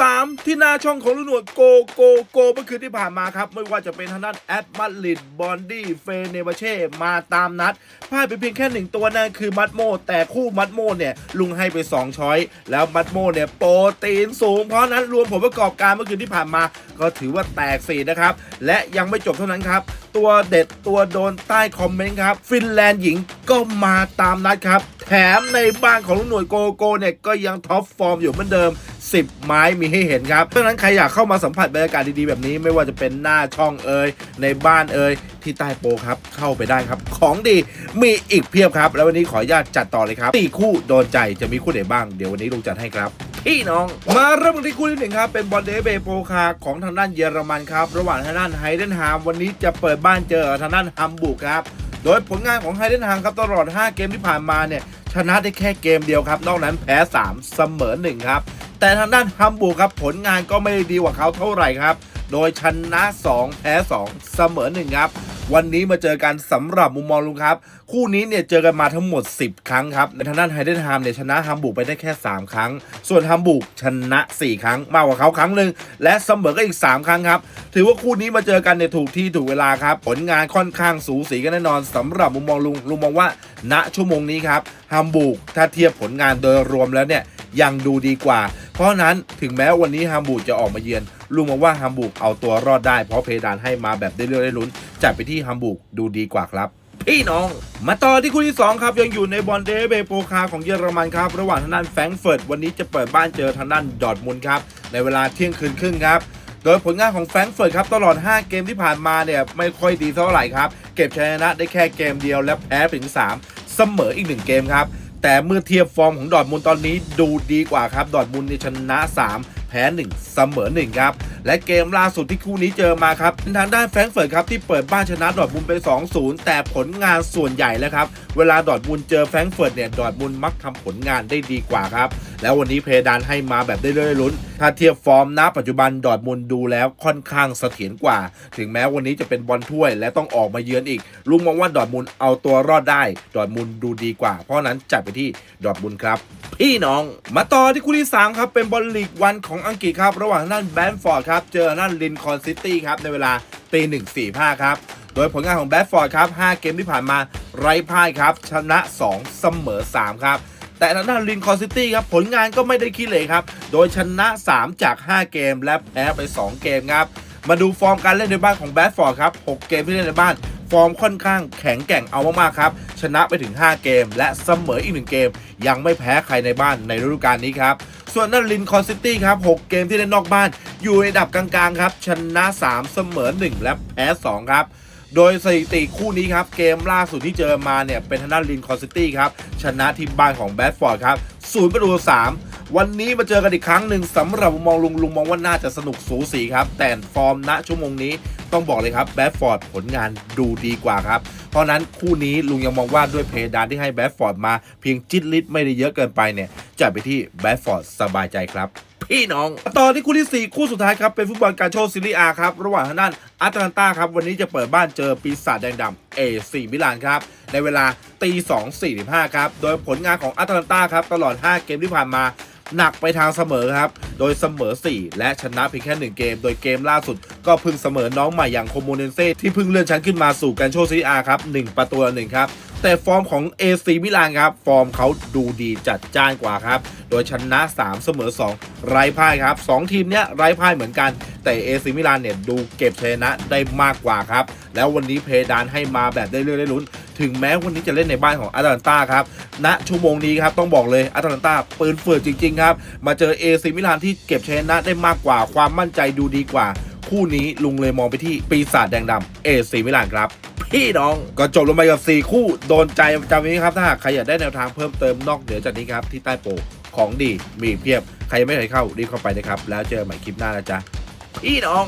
3 ที่หน้าช่องของลุงหนวดโกโกโกเมื่อคืนที่ผ่านมาครับ ไม่ว่าจะเป็นทางด้านแอดมัดลิดบอนดี้เฟเนบาเช่มาตามนัดพ่ายไปเพียงแค่หนึ่งตัวนั่นคือมัดโม แต่คู่มัดโมเนี่ยลุงให้ไป 2 ช้อย แล้วมัดโมเนี่ยโปรตีนสูง เพราะนั้นรวมผลประกอบการเมื่อคืนที่ผ่านมา ก็ถือว่าแตกสีนะครับ และยังไม่จบเท่านั้นครับ ตัวเด็ดตัวโดนใต้คอมเมนต์ครับ ฟินแลนด์หญิงก็มาตามนัดครับ ถมในบ้านของลุงหน่วยโกโก้เนี่ยก็ยังท็อปฟอร์มอยู่เหมือนเดิม 10 ไม้มีให้เห็นครับเพราะฉะนั้นใครอยากเข้ามาสัมผัสบรรยากาศดีๆแบบนี้ ไม่ว่าจะเป็นหน้าช่องเอ่ยในบ้านเอ่ยที่ใต้โปครับเข้าไปได้ครับ ของดีมีอีกเพียบครับ แล้ววันนี้ขออนุญาตจัดต่อเลยครับสี่คู่โดนใจจะมีคู่ไหนบ้างเดี๋ยววันนี้ลุงจัดให้ครับพี่น้องมาเริ่มกันที่คู่ที่หนึ่งครับ เป็นบอลเดเบโปคาของทางด้านเยอรมันครับ ระหว่างทางด้านไฮเดนฮามวันนี้จะเปิดบ้านเจอทางด้านฮัมบูร์กครับ โดยผลงานของไฮเดนฮามครับตลอด 5 เกมที่ผ่านมาเนี่ย ชนะได้แค่เกมเดียวครับ นอกนั้นแพ้ 3 เสมอ 1 ครับ แต่ทางด้านฮัมบูร์กครับผลงานก็ไม่ได้ดีกว่าเขาเท่าไหร่ครับ โดยชนะ 2 แพ้ 2 เสมอ 1 ครับ วันนี้มาเจอกันสำหรับมุมมองลุงครับ คู่นี้เนี่ยเจอกันมาทั้งหมด 10 ครั้งครับ ในทางด้านไฮเดนฮามเนี่ยชนะฮัมบูกไปได้แค่ 3 ครั้ง ส่วนฮัมบูกชนะ 4 ครั้ง มากกว่าเขาครั้งหนึ่งและเสมอก็อีก 3 ครั้งครับ ถือว่าคู่นี้มาเจอกันเนี่ยถูกที่ถูกเวลาครับ ผลงานค่อนข้างสูสีกันแน่นอนสำหรับมุมมองลุงลุงมองว่าณชั่วโมงนี้ครับฮัมบูกถ้าเทียบผลงานโดยรวมแล้วเนี่ยยังดูดีกว่า เพราะนั้นถึงแม้วันนี้ฮัมบูร์จะออกมาเยือนลุงมองว่าฮัมบูร์เอาตัวรอดได้เพราะเพดานให้มาแบบได้เรื่อยได้ลุ้นจัดไปที่ฮัมบูร์ดูดีกว่าครับพี่น้อง มาต่อที่คู่ที่ 2 ครับ ยังอยู่ในบอลเดเบโปคาของเยอรมันครับ ระหว่างทางด้านแฟรงก์เฟิร์ตวันนี้จะเปิดบ้านเจอทางด้านดอร์ทมุนครับ ในเวลาเที่ยงคืนครึ่งครับ โดยผลงานของแฟรงก์เฟิร์ตครับ ตลอด 5 เกมที่ผ่านมาเนี่ย ไม่ค่อยดีเท่าไหร่ครับ เก็บชนะได้แค่เกมเดียวและแพ้ถึง 3 เสมออีก 1 เกมครับ แต่เมื่อเทียบฟอร์มของดอดมูลตอนนี้ดูดีกว่าครับ ดอดมูลนชนะ 3 แพ้ 1 เสมอ 1 ครับ และเกมล่าสุดที่คู่นี้เจอมาครับเป็นทางด้านแฟรงก์เฟิร์ตครับที่เปิดบ้านชนะดอร์ทมุนไป 2-0 แต่ผลงานส่วนใหญ่แล้วครับ เวลาดอร์ทมุนเจอแฟรงก์เฟิร์ตเนี่ยดอร์ทมุนมักทำผลงานได้ดีกว่าครับ แล้ววันนี้เพดานให้มาแบบได้เรื่อยๆลุ้น ถ้าเทียบฟอร์มณปัจจุบันดอร์ทมุนดูแล้วค่อนข้างเสถียรกว่า ถึงแม้วันนี้จะเป็นบอลถ้วยและต้องออกมาเยือนอีก ลุงมองว่าดอร์ทมุนเอาตัวรอดได้ ดอร์ทมุนดูดีกว่า เพราะนั้นจัดไปที่ดอร์ทมุนครับ พี่น้อง มาต่อที่คู่ที่ 3 ครับ เป็นบอลลีกวันของอังกฤษครับ ระหว่างทางด้านแบนฟอร์ดครับ เจอทางด้านลินคอนซิตี้ครับ ในเวลาตีหนึ่งสี่ห้าครับ โดยผลงานของแบดฟอร์ดครับ 5 เกมที่ผ่านมาไร้พ่ายครับ ชนะ 2 เสมอ 3 ครับ แต่ทางด้านลินคอนซิตี้ครับ ผลงานก็ไม่ได้ขี้เหร่ครับ โดยชนะ 3 จาก 5 เกมและแพ้ไป 2 เกมครับมาดูฟอร์มการเล่นในบ้านของแบดฟอร์ดครับ 6 เกมที่เล่นในบ้าน ฟอร์มค่อนข้างแข็งแกร่งเอามากๆครับ ชนะไปถึง 5 เกม และเสมออีก 1 เกม ยังไม่แพ้ใครในบ้านในฤดูกาลนี้ครับ ส่วนนันลินคอนซิตี้ครับ 6 เกมที่เล่นนอกบ้าน อยู่ในดับกลางๆครับ ชนะ 3 เสมอ 1 และแพ้ 2 ครับโดยสถิติคู่นี้ครับ เกมล่าสุดที่เจอมาเนี่ย เป็นทางด้านลินคอนซิตี้ครับ ชนะที่บ้านของแบดฟอร์ดครับศูนย์ประตูสามวันนี้มาเจอกันอีกครั้งหนึ่งสำหรับมุมมองลุงลุงมองว่าน่าจะสนุกสูสีครับ แต่ฟอร์มณชั่วโมงนี้ ต้องบอกเลยครับแบดฟอร์ดผลงานดูดีกว่าครับ เพราะนั้นคู่นี้ลุงยังมองว่าด้วยเพดานที่ให้แบดฟอร์ดมาเพียงจิตลิตไม่ได้เยอะเกินไปเนี่ยจัดไปที่แบดฟอร์ดสบายใจครับพี่น้อง ต่อที่คู่ที่ 4 คู่สุดท้ายครับ เป็นฟุตบอลการโชว์ซีรีอาครับ ระหว่างทางด้านอาตแลนตาครับ วันนี้จะเปิดบ้านเจอปีศาจแดงดำเอซีมิลานครับ ในเวลาตี2 45ครับ โดยผลงานของอาตแลนตาครับ ตลอด 5 เกมที่ผ่านมา หนักไปทางเสมอครับ โดยเสมอ 4 และชนะเพียงแค่ 1 เกม โดยเกมล่าสุดก็เพิ่งเสมอน้องใหม่อย่างโคโมเนเซ่ที่เพิ่งเลื่อนชั้นขึ้นมาสู่การโชว์ซีรีอาครับ1ประตูหนึ่งครับแต่ฟอร์มของ AC มิลานครับ ฟอร์มเขาดูดีจัดจ้านกว่าครับ โดยชนะ 3 เสมอ 2 ไร้พ่ายครับ 2 ทีมเนี้ยไร้พ่ายเหมือนกัน แต่ AC มิลานเนี่ยดูเก็บชนะได้มากกว่าครับ แล้ววันนี้เพดานให้มาแบบได้เรื่อยได้ลุ้น ถึงแม้วันนี้จะเล่นในบ้านของอาตแลนตาครับณชั่วโมงนี้ครับต้องบอกเลยอาตแลนตาปืนเฟื่อจริง ๆ ครับ มาเจอ AC มิลานที่เก็บชนะได้มากกว่าความมั่นใจดูดีกว่า คู่นี้ลุงเลยมองไปที่ปีศาจแดงดำ AC มิลานครับพี่น้องก็จบลงไปกับ 4 คู่โดนใจจำนี้ครับ ถ้าหากใครอยากได้แนวทางเพิ่มเติมนอกเหนือจากนี้ครับที่ใต้โปของดีมีเพียบ ใครยังไม่เคยเข้ารีบเข้าไปนะครับ แล้วเจอกันใหม่คลิปหน้านะจ๊ะพี่น้อง